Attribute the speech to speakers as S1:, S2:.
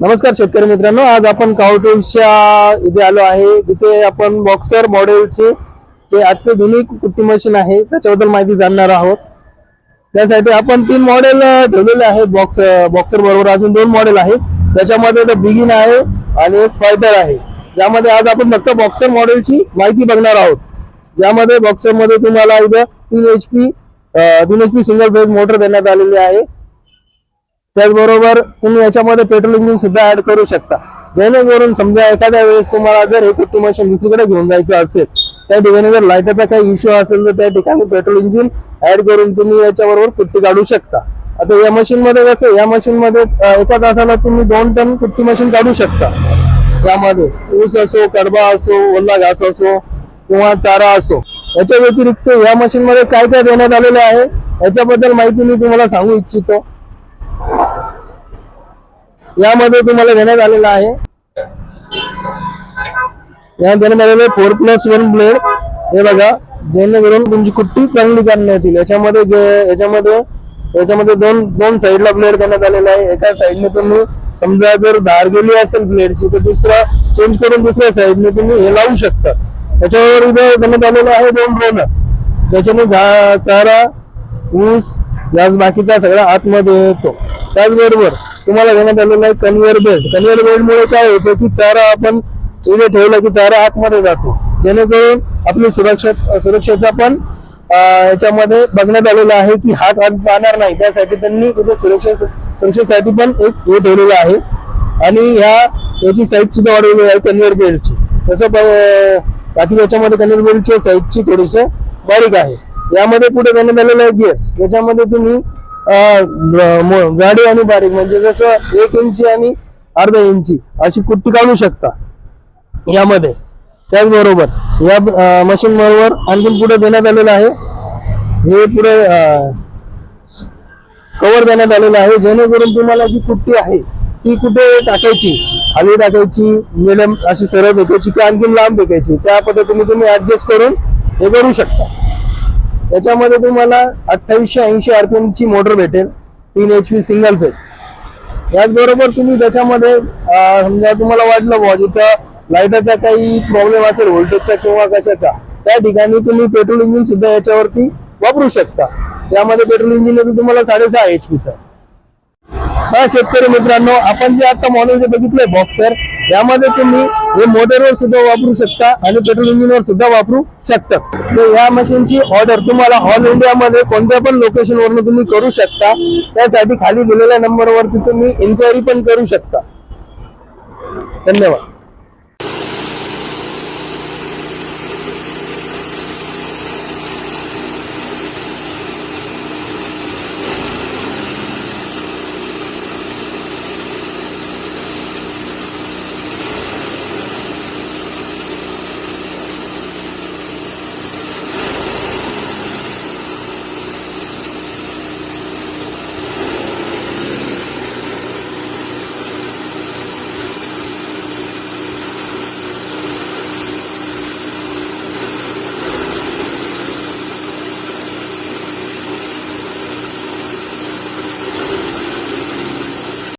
S1: नमस्कार शेतकरी मित्रांनो आज आपण काउटूलच्या इथे आलो आहे. जिथे आपण बॉक्सर मॉडेलचे जे अत्याधुनिक कुट्टी मशीन आहे त्याच्याबद्दल माहिती जाणणार आहोत. त्यासाठी आपण तीन मॉडेल ठेवलेले आहेत बॉक्स बॉक्सर बरोबर. अजून दोन मॉडेल आहेत. त्याच्यामध्ये तर बिगिन आहे आणि एक फायटर आहे. यामध्ये आज आपण फक्त बॉक्सर मॉडेलची माहिती बघणार आहोत. ज्यामध्ये बॉक्सरमध्ये तुम्हाला इथं तीन एच पी तीन H P single phase motor देण्यात आलेली आहे. त्याचबरोबर तुम्ही याच्यामध्ये पेट्रोल इंजिन सुद्धा ऍड करू शकता. जेणेकरून समजा एखाद्या वेळेस तुम्हाला जर हे कुट्टी मशीन दुसरीकडे घेऊन जायचं असेल त्या ठिकाणी जर लाईटाचा काही इश्यू असेल तर त्या ठिकाणी पेट्रोल इंजिन ऍड करून तुम्ही याच्याबरोबर कुट्टी काढू शकता. आता या मशीन मध्ये कसं या मशीन मध्ये एका तासाला तुम्ही दोन टन कुट्टी मशीन काढू शकता. यामध्ये ऊस असो कडबा असो ओला घास असो किंवा चारा असो याच्या व्यतिरिक्त या मशीन मध्ये काय काय देण्यात आलेलं आहे याच्याबद्दल माहिती मी तुम्हाला सांगू इच्छितो. यामध्ये तुम्हाला देण्यात आलेला आहे. या देण्यात आलेलं फोर प्लस वन ब्लेड हे बघा जेणेकरून तुमची कुट्टी चांगली करण्यात येईल याच्यामध्ये याच्यामध्ये याच्यामध्ये दोन दोन साईडला ब्लेड करण्यात आलेला आहे. एका साईडने तुम्ही समजा जर धार गेली असेल ब्लेडची तर दुसरा चेंज करून दुसऱ्या साईडने तुम्ही हे लावू शकता. त्याच्यावर इथे देण्यात आलेलं आहे दोन रोलर त्याच्याने घा चारा ऊस याच बाकीचा सगळा आतमध्ये येतो. त्याचबरोबर तुम्हाला देण्यात आलेला आहे कन्व्हेअर बेल्ट कन्व्हेअर बेल्टमुळे काय होतं की चारा आपण उभे ठेवला की चारा आतमध्ये जातो. जेणेकरून आपली सुरक्षा सुरक्षेचा पण याच्यामध्ये बघण्यात आलेलं आहे की हात हात जाणार नाही. त्यासाठी त्यांनी इथे सुरक्षा सुरक्षेसाठी पण एक हे ठेवलेलं आहे. आणि ह्या याची साईज सुद्धा वाढवली आहे कन्व्हेअर बेल्टची तसं बाकी याच्यामध्ये कन्व्हेअर बेल्टची साईजची थोडीशी बारीक आहे. यामध्ये पुढे देण्यात आलेलं आहे गिअर याच्यामध्ये तुम्ही जाडी आणि बारीक म्हणजे जसं एक इंची आणि अर्धा इंची अशी कुट्टी काढू शकता यामध्ये. त्याचबरोबर या मशीन बरोबर आणखी पुढे देण्यात आलेलं आहे. हे पुढे कव्हर देण्यात आलेलं आहे. जेणेकरून तुम्हाला जी कुट्टी आहे ती कुठे टाकायची? खाली टाकायची मिडियम अशी सरळ फेकायची की आणखी लांब फेकायची. त्या पद्धतीने तुम्ही ऍडजस्ट करून हे करू शकता. याच्यामध्ये तुम्हाला अठ्ठावीसशे ऐंशी आरपीएम ची मोटर भेटेल तीन एच पी सिंगल फेज याचबरोबर तुम्ही त्याच्यामध्ये समजा तुम्हाला वाटलं बुवा जिथं लाईटाचा काही प्रॉब्लेम असेल व्होल्टेजचा किंवा कशाचा त्या ठिकाणी तुम्ही पेट्रोल इंजिन सुद्धा याच्यावरती वापरू शकता. त्यामध्ये पेट्रोल इंजिन येतो तुम्हाला साडेसहा एच पीचा हा शेतकरी मित्रांनो आपण जे आता मॉडेल जे बघितलंय बॉक्सर यामध्ये तुम्ही हे मोटरवर सुद्धा वापरू शकता आणि पेट्रोल इंजिनवर सुद्धा वापरू शकता. तर या मशीनची ऑर्डर तुम्हाला ऑल इंडियामध्ये कोणत्या पण लोकेशन वरून तुम्ही करू शकता. त्यासाठी खाली दिलेल्या नंबरवरती तुम्ही इन्क्वायरी पण करू शकता. धन्यवाद.